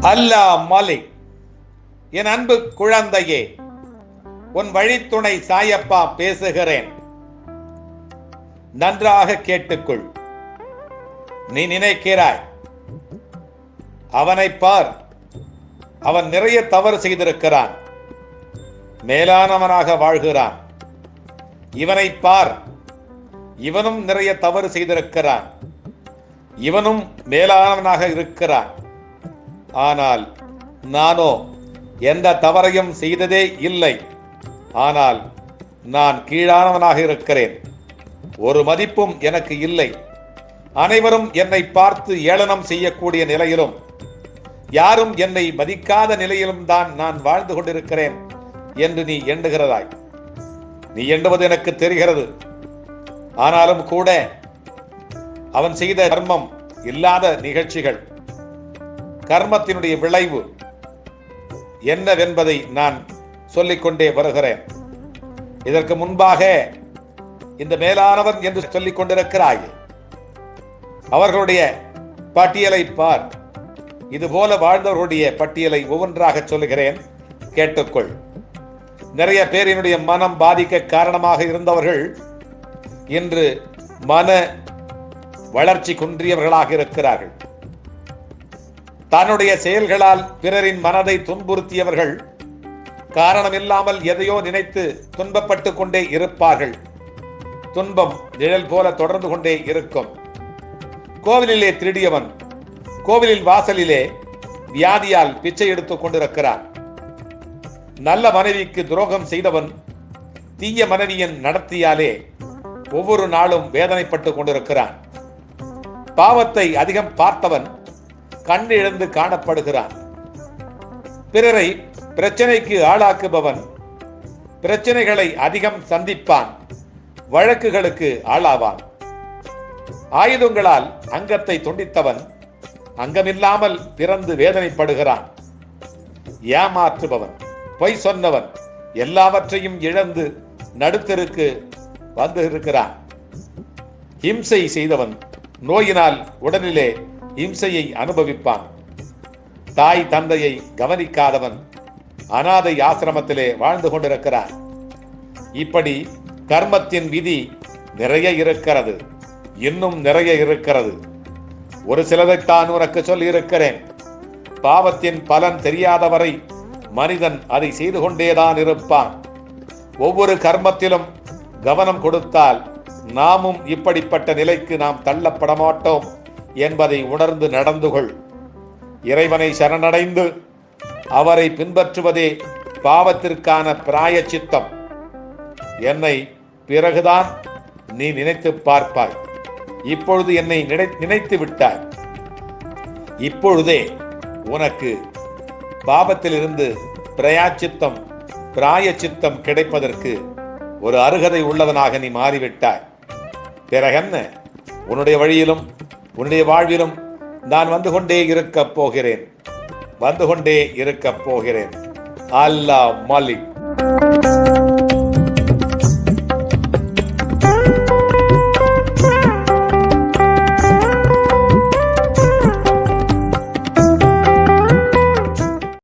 அல்லா மாலிக் என் அன்பு குழந்தையே உன் வழித்துணை சாயப்பா பேசுகிறேன். நன்றாக கேட்டுக்கொள். நீ நினைக்கிறாய் அவனை பார் அவன் நிறைய தவறு செய்திருக்கிறான் மேலானவனாக வாழ்கிறான். இவனை பார் இவனும் நிறைய தவறு செய்திருக்கிறான் இவனும் மேலானவனாக இருக்கிறான். ஆனால் நானோ எந்த தவறையும் செய்ததே இல்லை. ஆனால் நான் கீழானவனாக இருக்கிறேன். ஒரு மதிப்பும் எனக்கு இல்லை. அனைவரும் என்னை பார்த்து ஏளனம் செய்யக்கூடிய நிலையிலும் யாரும் என்னை மதிக்காத நிலையிலும் தான் நான் வாழ்ந்து கொண்டிருக்கிறேன் என்று நீ எண்ணுகிறதாய். நீ எண்ணுவது எனக்கு தெரிகிறது. ஆனாலும் கூட அவன் செய்த கர்மம் இல்லாத நிகழ்ச்சிகள். கர்மத்தினுடைய விளைவு என்னவென்பதை நான் சொல்லிக்கொண்டே வருகிறேன். இதற்கு முன்பாக இந்த மேலானவன் என்று சொல்லிக் கொண்டிருக்கிறாய். அவர்களுடைய பட்டியலை பார். இது போல வாழ்ந்தவர்களுடைய பட்டியலை ஒவ்வொன்றாக சொல்லுகிறேன். கேட்டுக்கொள். நிறைய பேரினுடைய மனம் பாதிக்க காரணமாக இருந்தவர்கள் இன்று மன வளர்ச்சி குன்றியவர்களாக இருக்கிறார்கள். தன்னுடைய செயல்களால் பிறரின் மனதை துன்புறுத்தியவர்கள் காரணமில்லாமல் எதையோ நினைத்து துன்பப்பட்டு கொண்டே இருப்பார்கள். துன்பம் நிழல் போல தொடர்ந்து கொண்டே இருக்கும். கோவிலிலே திருடியவன் கோவிலில் வாசலிலே வியாதியால் பிச்சை எடுத்துக் கொண்டிருக்கிறான். நல்ல மனைவிக்கு துரோகம் செய்தவன் தீய மனைவியின் நடத்தியாலே ஒவ்வொரு நாளும் வேதனைப்பட்டு கொண்டிருக்கிறான். பாவத்தை அதிகம் பார்த்தவன் கண் இழந்து காணப்படுகிறான். பிறரை பிரச்சனைக்கு ஆளாக்குபவன் பிரச்சனைகளை அதிகம் சந்திப்பான் வழக்குகளுக்கு ஆளாவான். ஆயுதங்களால் அங்கத்தை துண்டித்தவன் அங்கமில்லாமல் பிறந்து வேதனைப்படுகிறான். ஏமாற்றுபவன் பொய் சொன்னவன் எல்லாவற்றையும் இழந்து நடுத்தருக்கு வந்து இருக்கிறான் இம்சை செய்தவன் நோயினால் உடலிலே இம்சையை அனுபவிப்பான். தாய் தந்தையை கவனிக்காதவன் அனாதை ஆசிரமத்திலே வாழ்ந்து கொண்டிருக்கிறான் இப்படி கர்மத்தின் விதி நிறைய இருக்கிறது. இன்னும் நிறைய இருக்கிறது. ஒரு சிலதைத்தான் உனக்கு சொல்லி இருக்கிறேன் பாவத்தின் பலன் தெரியாதவரை மனிதன் அதை செய்து கொண்டேதான் இருப்பான். ஒவ்வொரு கர்மத்திலும் கவனம் கொடுத்தால் நாமும் இப்படிப்பட்ட நிலைக்கு நாம் தள்ளப்பட மாட்டோம் என்பதை உணர்ந்து நடந்து கொள் இறைவனை சரணடைந்து அவரை பின்பற்றுவதே பாவத்திற்கான பிராய சித்தம் என்னை பிறகுதான் நீ நினைத்து பார்ப்பாய். இப்பொழுது என்னை நினை- நினைத்து விட்டாய். இப்பொழுதே உனக்கு பாவத்திலிருந்து பிரயாச்சித்தம் பிராயச்சித்தம் கிடைப்பதற்கு ஒரு அருகதை உள்ளவனாக நீ மாறிவிட்டாய். பிறகென்ன உன்னுடைய வழியிலும் உன்னுடைய வாழ்விலும் நான் வந்து கொண்டே இருக்கப் போகிறேன். வந்து கொண்டே இருக்கப் போகிறேன். அல்லாஹ் மாலிக்.